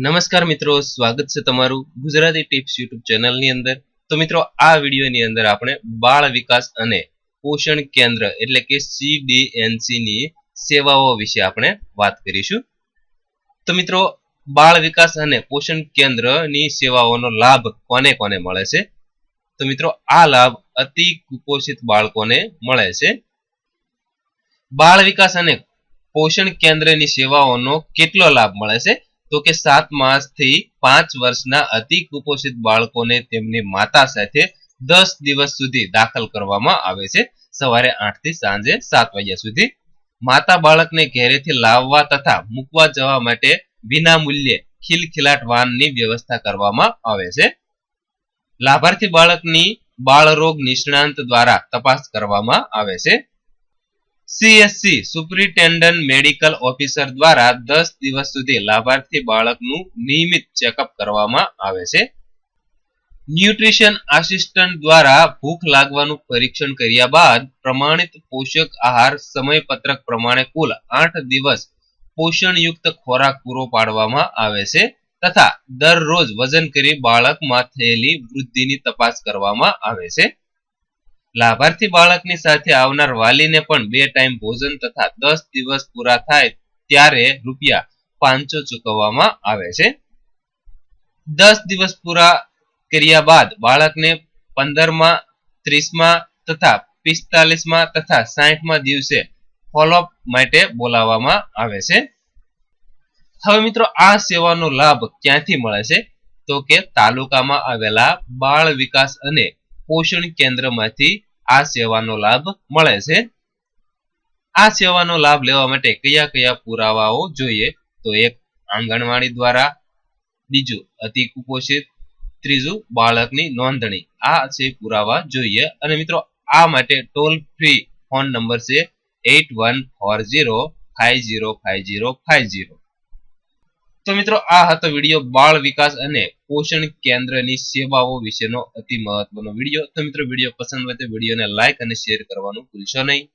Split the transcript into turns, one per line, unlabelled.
નમસ્કાર મિત્રો, સ્વાગત છે તમારું ગુજરાતી ટિપ્સ યુટ્યુબ ચેનલની અંદર. તો મિત્રો, આ વિડીયોની અંદર આપણે બાળ વિકાસ અને પોષણ કેન્દ્ર એટલે કે સીડીએનસી ની સેવાઓ વિશે આપણે વાત કરીશું. તો મિત્રો, બાળ વિકાસ અને પોષણ કેન્દ્રની સેવાઓનો લાભ કોને કોને મળે છે? તો મિત્રો, આ લાભ અતિ કુપોષિત બાળકોને મળે છે. બાળ વિકાસ અને પોષણ કેન્દ્રની સેવાઓનો કેટલો લાભ મળે છે? તો કે સાત માસથી પાંચ વર્ષના અતિ કુપોષિત બાળકોને તેમની માતા સાથે દસ દિવસ સુધી દાખલ કરવામાં આવે છે. સવારે આઠથી સાંજે સાત વાગ્યા સુધી. માતા બાળકને ઘેરેથી લાવવા તથા મૂકવા જવા માટે વિના મૂલ્યે ખિલખિલાટ વાનની વ્યવસ્થા કરવામાં આવે છે. લાભાર્થી બાળકની બાળરોગ નિષ્ણાંત દ્વારા તપાસ કરવામાં આવે છે. સીએસસી સુપ્રિન્ટેન્ડન્ટ મેડિકલ ઓફિસર દ્વારા દસ દિવસ સુધી લાભાર્થી બાળકનું નિયમિત ચેકઅપ કરવામાં આવે છે. ન્યુટ્રિશન આસિસ્ટન્ટ દ્વારા ભૂખ લાગવાનું પરીક્ષણ કર્યા બાદ પ્રમાણિત પોષક આહાર સમયપત્રક પ્રમાણે કુલ આઠ દિવસ પોષણયુક્ત ખોરાક પૂરો પાડવામાં આવે છે તથા દરરોજ વજન કરી બાળકમાં થયેલી વૃદ્ધિની તપાસ કરવામાં આવે છે. લાભાર્થી બાળકની સાથે આવનાર વાલીને પણ બે ટાઈમ ભોજન તથા દસ દિવસ પૂરા થાય ત્યારે રૂપિયા પાંચસો ચૂકવવામાં આવે છે. દસ દિવસ પૂરા કર્યા બાદ બાળકને પંદરમાં, ત્રીસમાં તથા પિસ્તાલીસમાં તથા સાહીઠમાં દિવસે ફોલોઅપ માટે બોલાવવામાં આવે છે. હવે મિત્રો આ સેવાનો લાભ ક્યાંથી મળે છે? તો કે તાલુકામાં આવેલા બાળ વિકાસ અને પોષણ કેન્દ્રમાંથી આ સેવાનો લાભ મળે છે. આ સેવાનો લાભ લેવા માટે કયા કયા પુરાવાઓ જોઈએ? તો એક, આંગણવાડી દ્વારા. બીજું, અતિ કુપોષિત. ત્રીજું, બાળકની નોંધણી. આ છે પુરાવા જોઈએ. અને મિત્રો, આ માટે ટોલ ફ્રી ફોન નંબર છે eight one four zero five zero five zero five zero. તો મિત્રો, આ હતો વીડિયો બાળ વિકાસ અને પોષણ કેન્દ્રની સેવાઓ વિશેનો અતિ મહત્વનો વીડિયો. તો મિત્રો, વીડિયો પસંદ હોય તો વિડીયોને લાઈક અને શેર કરવાનું ભૂલશો નહીં.